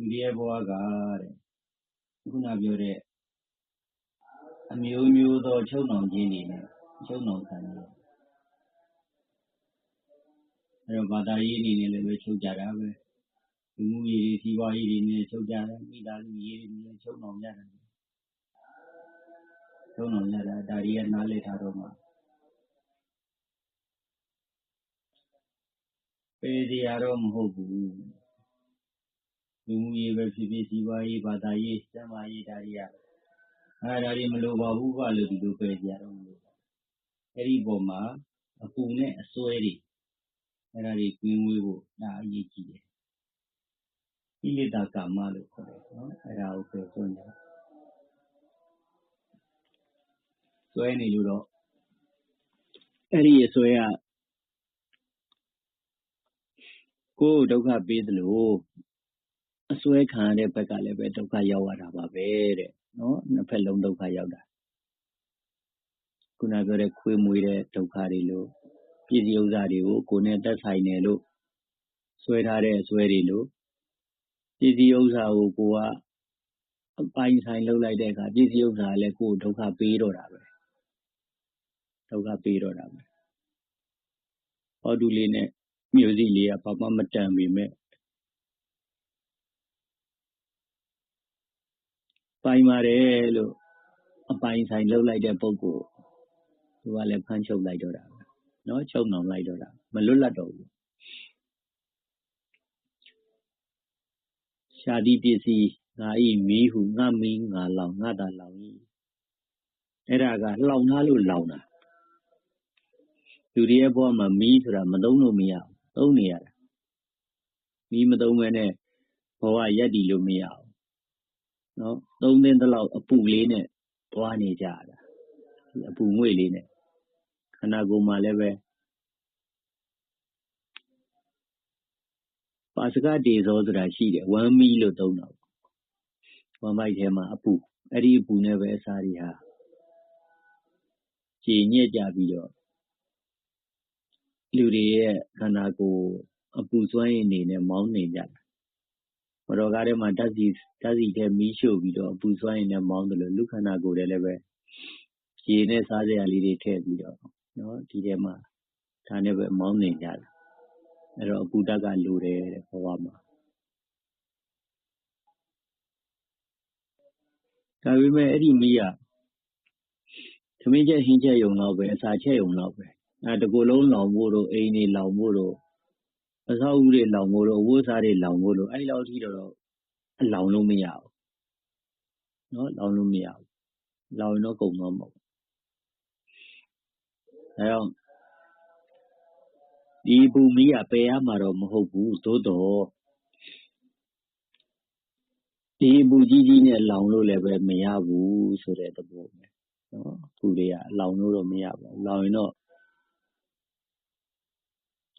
လူတွေရဲ့ဘဝကတဲ့ခုနပြောတဲ့အမျိုးမျိုးသောချုပ်နှောင်ခြင်းတွေနဲ့ချုပ်နှောင်ခံနေရတယ်အဲတော့ဘာသာရေးအနေနဲ့လည်းပဲချုပ်ကြတာပဲလူမှုရေးတွေစီးပွားရေးတွေနဲ့ချုပ်ကြတယ်မိသားစုရေးတွေနဲ့ချုပ်နှောင်ကြတယ်ချုပ်နှောင်ကြတာဒါတွေကနားလည်ထားတော့မှပေတရားတော့မဟုတ်ဘူး လူမှုရေးပဲဖြစ်ဖြစ် စီးပွားရေး ဘာသာရေးစံမာရေး ဒါတွေကအဲဒါတွေ မလိုပါဘူးကလို့ ဒီလိုပဲကြတော့ မလို့အဲ့ဒီပုံမှာ အပူနဲ့အစွဲတွေ အဲ့ဒါတွေ ကင်းဝေးဖို့ ဒါအရေးကြီးတယ်ဣလိတကာမလို့ခေါ်တယ်နော်အဲ့ဒါကိုပြောစွန့်ကြစွဲနေလို့တော့ အဲ့ဒီအစွဲက ကိုယ်ဒုက္ခပေးသလို အစွဲခံရတဲ့ဘက်ကလည်းပဲ ဒုက္ခရောက်ရတာပါပဲတဲ့နော်နှစ်ဖက်လုံးဒုက္ခရောက်တာခုနပြောတဲ့ခွေးမွေးတဲ့ဒုက္ခတွေလို့ပြည့်စည်ဥစ္စာတွေကိုကိုယ်နဲ့သက်ဆိုင်တယ်လို့ဆွဲထားတဲ့အစွဲတွေလို့ပြည့်စည်ဥစ္စာကိုကိုကအပိုင်ဆိုင်လုပ်လိုက်တဲ့အခါပြည့်စည်ဥစ္စာကလည်းကိုယ်ဒုက္ခပေးတော့တာပဲဒုက္ခပေးတော့တာပဲဟောတူလေးနဲ့မျိုးစိလေးကဘာမှမတန်ပေမဲ့ ပိုင်ပါတယ်လို့အပိုင်ဆိုင်လှုပ်လိုက်တဲ့ပုံကိုသူကလည်းဖမ်းချုပ်လိုက်တော့တာပဲနော်ချုပ်နှောင်လိုက်တော့တာမလွတ်လပ်တော့ဘူးရှာတိပစ္စည်းငါဤမီးဟုငါမီးငါလောင်ငါသာလောင်ဤအဲ့ဒါကလောင်ထားလို့လောင်တာလူတွေရဲ့ဘဝမှာမီးဆိုတာမသုံးလို့မရဘူးသုံးနေရတာမီးမသုံးမဲနဲ့ဘဝရက်တည်လို့မရဘူးနော် သုံးသိန်းတလောက် အပူလေးနဲ့ သွားနေကြတာ အပူငွေ့လေးနဲ့ ခန္ဓာကိုယ်မှာလည်းပဲ ပါစကတေဇောဆိုတာ ရှိတယ် ဝမ်းမီးလို့ သုံးတာဝမ်းမိုက်ထဲမှာ အပူ အဲ့ဒီအပူနဲ့ပဲ အစာတွေဟာ ကြည်ညက်ကြပြီးတော့ လူတွေရဲ့ ခန္ဓာကိုယ်အပူစွမ်းရည်နေနဲ့ မောင်းနေကြတာ မတော်ကားထဲမှာ ဓာတ်စီဓာတ်စီထဲမီးရှို့ပြီးတော့ အပူစွမ်းရည်နဲ့ မောင်းတယ်လို့လူခန္ဓာကိုယ်ထဲလည်းပဲ ရေနဲ့ စားစရာလေးတွေ ထည့်ပြီးတော့နော်ဒီထဲမှာ ဒါနဲ့ပဲ မောင်းနေကြတာ အဲ့တော့ အပူဓာတ်က လိုတယ်တဲ့ ဘဝမှာ ဒါပေမဲ့ အဲ့ဒီမီးကသမင်းချက်ဟင်းချက်ယုံတော့ပဲ အစာချက်ယုံတော့ပဲအဲတကူလုံးလောင်ဖို့တို့ အိမ်တွေလောင်ဖို့တို့ အဆောက်အဦတွေလောင်ဖို့တို့ အဝတ်စားတွေလောင်ဖို့တို့ အဲ့လောက်ထိတော့အလောင်လို့မရဘူးနော်လောင်လို့မရဘူး လောင်ရင်တော့ ကုန်တော့မဟုတ်အဲတော့ဒီဘူမိကပယ်ရမှာတော့ မဟုတ်ဘူး သို့တော့ဒီဘူကြီးကြီးနဲ့ လောင်လို့လည်းပဲမရဘူးဆိုတဲ့သဘောပဲနော်သူတွေက လောင်လို့တော့ မရပါဘူး လောင်ရင်တော့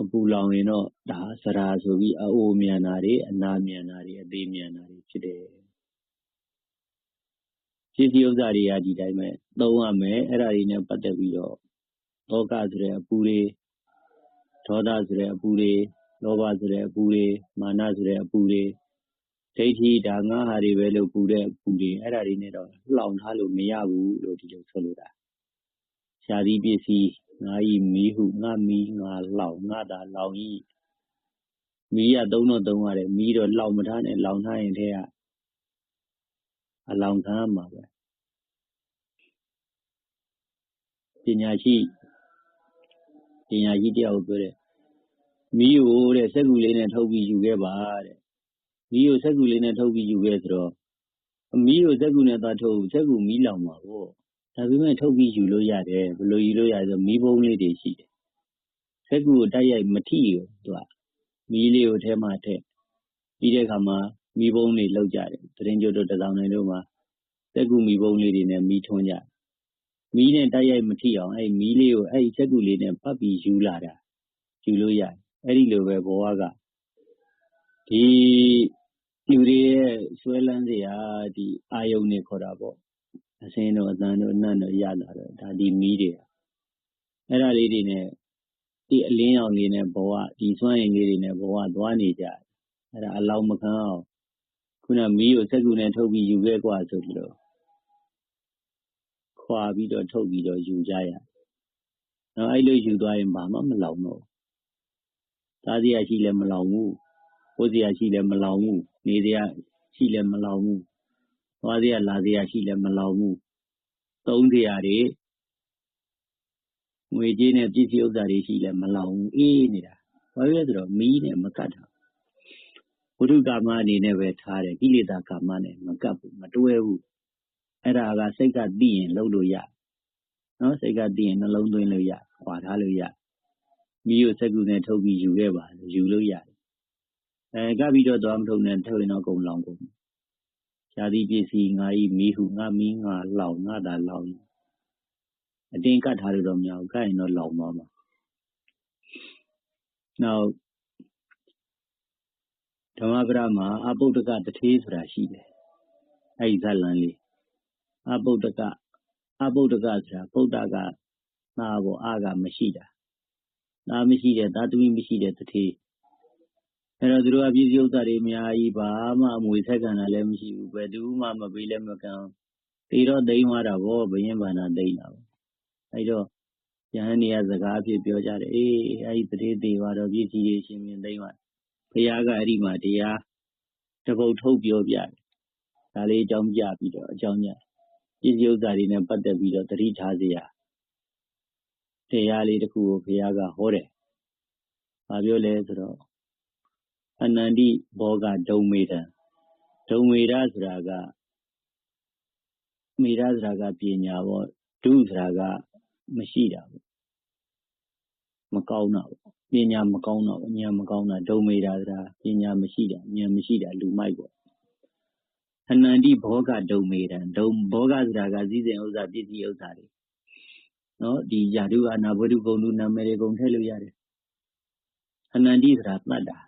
အပူလောင်ရင်တော့ ဒါစရာဆိုပြီး အအိုမြန်တာတွေ အနာမြန်တာတွေ အသေးမြန်တာတွေ ဖြစ်တယ်ရှိစီဥစ္စာတွေက ဒီတိုင်းပဲ သုံးရမယ် အဲ့ဒါတွေနဲ့ ပတ်သက်ပြီးတော့လောကဆိုတဲ့ အပူတွေ ဒေါသဆိုတဲ့ အပူတွေ လောဘဆိုတဲ့ အပူတွေ မာနဆိုတဲ့ အပူတွေ ဒိဋ္ဌိ ဒါ ငါဟာတွေပဲလို့ ပူတဲ့ အပူတွေ အဲ့ဒါတွေနဲ့တော့ လှောင်ထားလို့ မရဘူးလို့ ဒီလိုဆိုလိုတာရှားသီးပစ္စည်း ငါဤမီးဟုငါမီးငါလောင်ငါသာလောင်ဤမီးကသုံးတော့သုံးရတယ်မီးတော့လောင်မထားနဲ့လောင်ထားရင်တည်းကအလောင်ခံရမှာပဲပညာရှိပညာရှိတယောက်ပြောတယ်မီးကိုတဲ့စက်ကူလေးနဲ့ထုတ်ပြီးယူခဲ့ပါတဲ့မီးကိုစက်ကူလေးနဲ့ထုတ်ပြီးယူခဲ့ဆိုတော့မီးကိုစက်ကူနဲ့သွားထုတ်စက်ကူမီးလောင်မှာပေါ့ ဒါပေမဲ့ ထုတ်ပြီးယူလို့ရတယ်ဘယ်လိုယူလို့ရလဲဆိုမီးပုံးလေးတွေရှိတယ်စက်ကူကိုတိုက်ရိုက်မထိဘူးသူကမီးလေးကိုထဲမှာထည့်ပြီးတဲ့အခါမှာမီးပုံးတွေလောက်ကြတယ်တရင်ကျတို့တစောင်းတိုင်းတို့မှာစက်ကူမီးပုံးလေးတွေနဲ့မီးထွန်းကြမီးနဲ့တိုက်ရိုက်မထိအောင်အဲ့မီးလေးကိုအဲ့စက်ကူလေးနဲ့ပတ်ပြီးယူလာတာယူလို့ရတယ်အဲ့ဒီလိုပဲဘဝကဒီလူတွေရဲ့ဆွဲလန်းစရာဒီအာယုန်တွေခေါ်တာပေါ့ အစင်းတို့အတန်တို့အနံ့တို့ရလာတော့ဒါဒီမီးတွေအဲ့ဒါလေးတွေနဲ့ဒီအလင်းရောင်လေးနဲ့ဘဝဒီစွမ်းရည်လေးတွေနဲ့ဘဝသွားနေကြအဲ့ဒါအလောင်းမခံအောင် ခုနမီးကိုစက်ကူနဲ့ထုတ်ပြီးယူခဲ့กว่าဆိုပြီးတော့ခွာပြီးတော့ထုတ်ပြီးတော့ယူကြရနော်အဲ့လိုယူသွားရင်ဘာမှမလောင်တော့သားစရာရှိလည်းမလောင်ဘူးဘိုးစရာရှိလည်းမလောင်ဘူးနေစရာရှိလည်းမလောင်ဘူး သွားစရာလာစရာရှိလည်းမလောင်ဘူးသုံးစရာတွေငွေကြေးနဲ့ပစ္စည်းဥစ္စာတွေရှိလည်းမလောင်ဘူးအေးနေတာဘာလို့လဲဆိုတော့မီးနဲ့မကတ်တာဘုရုကာမအနေနဲ့ပဲထားတယ်ကိလေသာကာမနဲ့မကတ်ဘူးမတွဲဘူးအဲ့ဒါကစိတ်ကသိရင်လုပ်လို့ရနော်စိတ်ကသိရင်နှလုံးသွင်းလို့ရခွာထားလို့ရမိကိုစက်ကူနဲ့ထုတ်ပြီးယူခဲ့ပါယူလို့ရတယ်အဲကပ်ပြီးတော့သွားမထုတ်နဲ့ထုတ်ရင်တော့ကုန်လောင်ကုန် ရှားသည့်ပစ္စည်းငါဤမိဟုငါမီးငါလောင်ငါသာလောင်အတင်းကတ်ထားလို့တော့မရဘူးကတ်ရင်တော့လောင်သွားမှာနောက်ဓမ္မပဒမှာအပုဒ္ဒကတထေးဆိုတာရှိတယ်အဲ့ဒီဇလံလေးအပုဒ္ဒကအပုဒ္ဒကဆိုတာပုဒ္ဒကနာဘောအာကမရှိတာနာမရှိတဲ့သာသမီမရှိတဲ့တထေး အဲ့တော့ သူတို့ကပြည်စည်းဥစ္စာတွေ အများကြီး ဘာမှအမွေဆက်ခံတာလည်း မရှိဘူး ဘယ်သူမှ မပေးလည်း မကမ်းပြီးတော့တိမ်သွားတာဗောဘယင်းဘာနာတိမ်တာဗောအဲ့တော့ယဟန်နေရစကားအဖြစ် ပြောကြတယ် အေး အဲ့ဒီတထေး သေးသွားတော့ပြည်စည်းတွေ ရှင်မြင်တိမ်သွားဘုရားက အဲ့ဒီမှာ တရားတပုတ်ထုတ်ပြောပြတယ် ဒါလေး အကြောင်းပြပြီးတော့ အကြောင်းပြပစ္စည်းဥစ္စာတွေနဲ့ ပတ်သက်ပြီးတော့တတိထားစရာ တရားလေးတစ်ခုကို ဘုရားက ဟောတယ်။ဘာပြောလဲဆိုတော့ အနန္တိဘောဂဒုံမေတံဒုံမေရဆိုတာကမေရဆိုတာကပညာပေါ့ဒုဆိုတာကမရှိတာပေါ့မကောင်းတာပေါ့ပညာမကောင်းတော့ဉာဏ်မကောင်းတာဒုံမေတာဆိုတာပညာမရှိတာဉာဏ်မရှိတာလူမိုက်ပေါ့အနန္တိဘောဂဒုံမေတံဒုံဘောဂဆိုတာကစည်းစိမ်ဥစ္စာပစ္စည်းဥစ္စာတွေနော်ဒီယာတုအာနာဘုဒ္ဓဂုံလူနာမည်တွေဂုံထည့်လို့ရတယ်အနန္တိဆိုတာတတ်တာ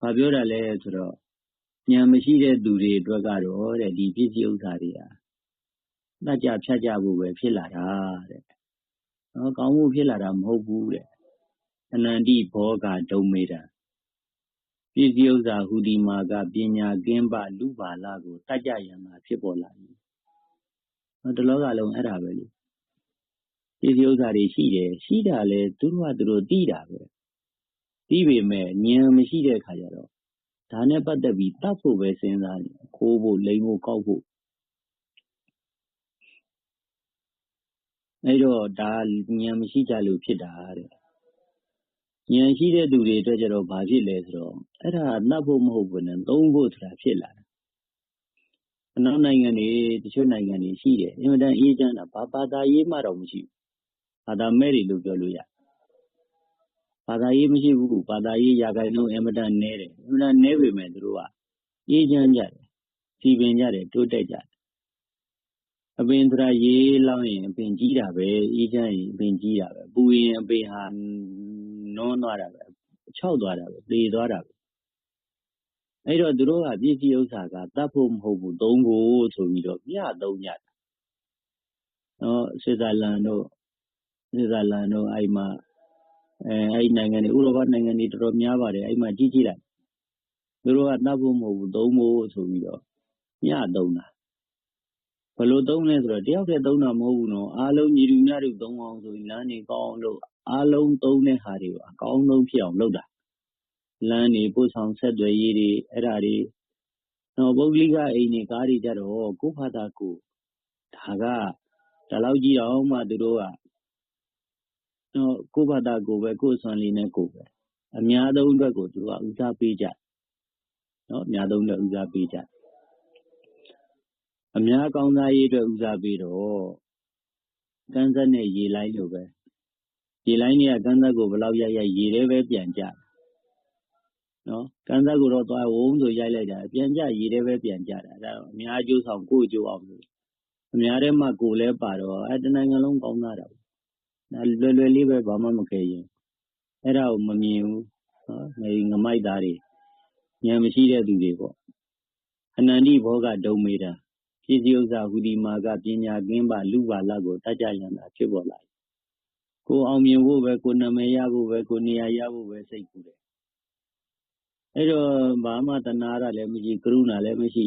ဘာပြောတာလဲဆိုတော့ ဉာဏ်မရှိတဲ့သူတွေအတွက်ကတော့တဲ့ဒီပစ္စည်းဥစ္စာတွေဟာတတ်ကြဖြတ်ကြဖို့ပဲ ဖြစ်လာတာတဲ့နော်ကောင်းမှုဖြစ်လာတာ မဟုတ်ဘူးတဲ့ အနန္တိဘောဂ ဒုံမေတာပစ္စည်းဥစ္စာဟူဒီမာကပညာကင်းပါလူပါလာကိုတတ်ကြရမှာဖြစ်ပေါ်လာပြီနော်တလောကလုံး အဲ့ဒါပဲလေ ပစ္စည်းဥစ္စာတွေရှိတယ် ရှိတာလဲသူတို့ကသူတို့ သိတာပဲ သိပေမဲ့ ဉာဏ်မရှိတဲ့အခါကျတော့ ဒါနဲ့ပတ်သက်ပြီးတတ်ဖို့ပဲ စဉ်းစားနေခိုးဖို့ လိမ်ဖို့ ကောက်ဖို့ အဲ့တော့ ဒါဉာဏ်မရှိကြလို့ ဖြစ်တာတဲ့ ဉာဏ်ရှိတဲ့သူတွေအတွက်ကျတော့ ဘာဖြစ်လဲဆိုတော့ အဲ့ဒါနှပ်ဖို့မဟုတ်ဘူးနဲ့ သုံးဖို့ဆိုတာ ဖြစ်လာတယ်အနောက်နိုင်ငံတွေ တချို့နိုင်ငံတွေ ရှိတယ် အင်မတန် အေးချမ်းတာ ဘာဘာသာရေးမှတော့မရှိဘူး ဘာသာမဲ့တွေလို့ ပြောလို့ရတယ် ဘာသာရေးမရှိဘူး ဘာသာရေးရာဂိုင်လုံးအင်မတန်နဲတယ် အင်မတန်နဲပေမဲ့သူတို့က အေးချမ်းကြတယ်စီပင်ကြတယ် တိုးတက်ကြတယ် အပင်သရာရေးလောင်းရင် အပင်ကြီးတာပဲ အေးချမ်းရင် အပင်ကြီးတာပဲ ပူရင် အပင်ဟာ နွန်းသွားတာပဲ ခြောက်သွားတာပဲ သေသွားတာပဲ အဲ့တော့ သူတို့က ပစ္စည်းဥစ္စာကတတ်ဖို့မဟုတ်ဘူး သုံးဖို့ဆိုပြီးတော့ မျှသုံးကြတယ်နော်ဆွစ်ဇာလန်တို့ဆွစ်ဇာလန်တို့ အဲ့မှာ အဲအဲ့နိုင်ငံတွေ ဥရောပနိုင်ငံတွေ တော်တော်များပါတယ် အဲ့မှာ ကြီးကြီးလိုက် သူတို့ကတတ်ဖို့မဟုတ်ဘူး သုံးဖို့ဆိုပြီးတော့ညသုံးတာ ဘယ်လိုသုံးလဲဆိုတော့ တယောက်တည်းသုံးတာမဟုတ်ဘူးနော် အားလုံး ညီလူများတို့သုံးအောင်ဆိုရင်လမ်းနေကောင်းလို့အားလုံးသုံးတဲ့ဟာတွေအကောင်းဆုံးဖြစ်အောင်လုပ်တာ လမ်းနေပို့ဆောင်ဆက်သွယ်ရေးတွေ အဲ့ဒါတွေတော့ပုဂ္ဂလိက အိမ်တွေ ကားတွေကြတော့ ကိုယ့်ဖာသာကိုဒါကဒါလောက်ကြီးတော့မှ သူတို့ကနော် ကိုယ့်ဘာသာကိုပဲ ကိုယ့်ဆွမ်းလေးနဲ့ကိုယ်ပဲ အများသုံးအတွက်ကို သူကဦးစားပေးကြနော်အများသုံးအတွက်ဦးစားပေးကြအများကောင်းသားရေးအတွက် ဦးစားပေးတော့ကန်းဆက်နဲ့ ရေလိုက်လို့ပဲ ရေလိုင်းတွေကကန်းဆက်ကို ဘယ်လောက်ရိုက်ရိုက် ရေထဲပဲ ပြန်ကြနော်ကန်းဆက်ကိုတော့ သွားဝုန်းဆိုရိုက်လိုက်တာ ပြန်ကြရေထဲပဲ ပြန်ကြတာဒါတော့အများအကျိုးဆောင် ကိုအကျိုးအောင်လို့ အများထဲမှာ ကိုလဲပါတော့အဲတနိုင်ငံလုံး ကောင်းသားတာ လွယ်လွယ်လေးပဲ ဘာမှမခဲရင်အဲ့ဒါကို မမြင်ဘူးနော်ငမိုက်သားတွေ ဉာဏ်မရှိတဲ့သူတွေပေါ့ အနန္တိဘောကဒုံမေတာပစ္စည်းဥစ္စာဟူဒီမာကပညာကင်းပါလူပါလကို တတ်ကြရတာဖြစ်ပေါ်လာ ကိုအောင်မြင်ဖို့ပဲ ကိုနာမည်ရဖို့ပဲ ကိုနေရာရဖို့ပဲ စိတ်ကူတယ် အဲ့တော့ ဘာမှတနာတာလည်းမရှိ ကရုဏာလည်းမရှိ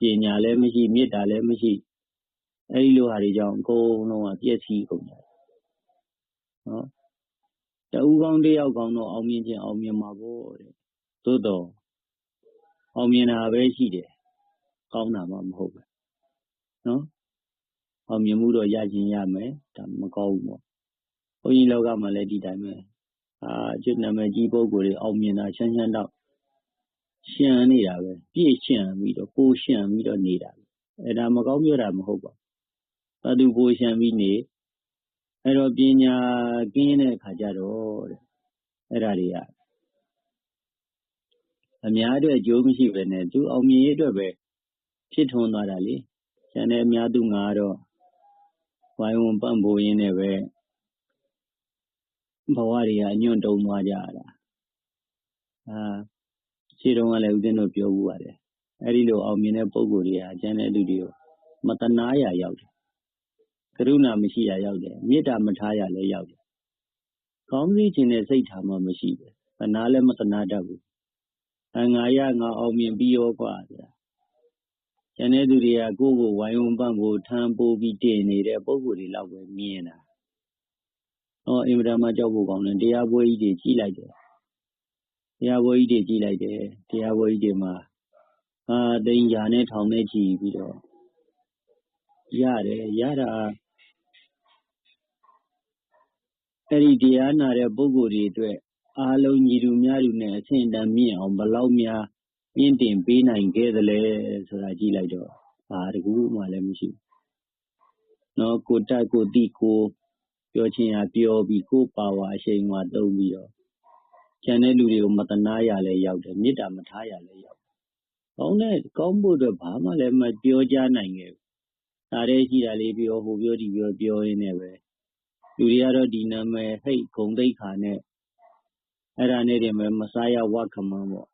ပညာလည်းမရှိ မေတ္တာလည်းမရှိ အဲ့ဒီလိုဟာတွေကြောင့် အကုန်လုံးကပြည့်စည်ကုန်တယ်နော် တဦးကောင်းတယောက်ကောင်းတော့ အောင်မြင်ခြင်းအောင်မြင်မှာပေါ့တဲ့ သို့တော့အောင်မြင်တာပဲရှိတယ် ကောင်းတာမှမဟုတ်ဘူးနော်အောင်မြင်မှုတော့ ရခြင်းရမယ် ဒါမကောင်းဘူးပေါ့ ဘုန်းကြီးလောကမှာလည်း ဒီတိုင်းပဲအာကျွတ်နာမည်ကြီးပုဂ္ဂိုလ်တွေ အောင်မြင်တာချမ်းချမ်းတော့ရှံနေတာပဲ ပြည့်ရှံပြီးတော့ကိုရှံပြီးတော့နေတာပဲအဲ့ဒါ မကောင်းပြောတာ မဟုတ်ပါဘူး သာသူကိုရှံပြီးနေ အဲ့တော့ပညာကင်းတဲ့အခါကျတော့တဲ့အဲ့ဒါတွေကအများအတွက်အကျိုးမရှိပဲနဲ့သူအောင်မြင်ရေးအတွက်ပဲဖြစ်ထွန်းသွားတာလေကျန်တဲ့အများသူငါတော့ဝိုင်းဝန်းပံ့ပိုးရင်းနဲ့ပဲဘဝတွေကအညွန့်တုံသွားကြရတာအာခြေတုံးကလည်းဦးဇင်းတို့ပြောဘူးပါတယ်အဲ့ဒီလိုအောင်မြင်တဲ့ပုံကိုယ်တွေဟာကျန်တဲ့လူတွေကိုမတနာရရောက်တယ် ကရုဏာမရှိရရောက်တယ်မေတ္တာမထားရလည်းရောက်တယ်ကောင်းစည်းခြင်းနဲ့စိတ်ထားမှမရှိဘူးတနာလည်းမတနာတတ်ဘူးအငါရငါအောင်မြင်ပြီးရောกว่าဆိုတာကျန်တဲ့သူတွေကကိုယ့်ကိုဝိုင်းဝန်းပန့်ကိုထမ်းပိုးပြီးတင်နေတဲ့ပုံကိုယ်တွေလောက်ပဲမြင်တာဟောအင်မတန်မှကြောက်ဖို့ကောင်းတယ်တရားပွဲကြီးတွေကြီးလိုက်တယ်တရားပွဲကြီးတွေကြီးလိုက်တယ်တရားပွဲကြီးတွေမှာအာတိန်ညာနဲ့ထောင်နဲ့ကြည်ပြီးတော့ရတယ်ရတာ အဲ့ဒီတရားနာတဲ့ ပုဂ္ဂိုလ်တွေအတွက် အားလုံးညီတူများတူနဲ့ အဆင့်အတန်းမြင့်အောင်ဘလောက်များ မြင့်တင်ပေးနိုင်ခဲ့သလဲဆိုတာ ကြည့်လိုက်တော့ ဘာတကူမှလည်း မရှိဘူး။နော်ကိုတက်ကိုတိကိုပြောချင်ရပြောပြီး ကိုပါဝါအရှိန်မှာတုံးပြီးတော့ ကျန်တဲ့လူတွေကိုမတနာရလဲရောက်တယ် မေတ္တာမထားရလဲရောက်တယ်။ကောင်းတဲ့ကောင်းဖို့အတွက် ဘာမှလည်း မပြောကြနိုင်ခဲ့ဘူး။ဒါတည်းရှိတာလေးပြော ဟိုပြောဒီပြော ပြောရင်းနဲ့ပဲ လူတွေကတော့ ဒီနာမည်ဟိတ် ဂုံတိတ်ခါနဲ့ အဲ့ဒါနဲ့တင်ပဲ မစားရဝ ခမန်းပေါ့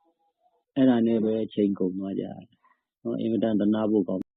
အဲ့ဒါနဲ့ပဲချိန်ကုန်သွားကြတယ်။နော်အင်မတန်တနာဖို့ကောင်း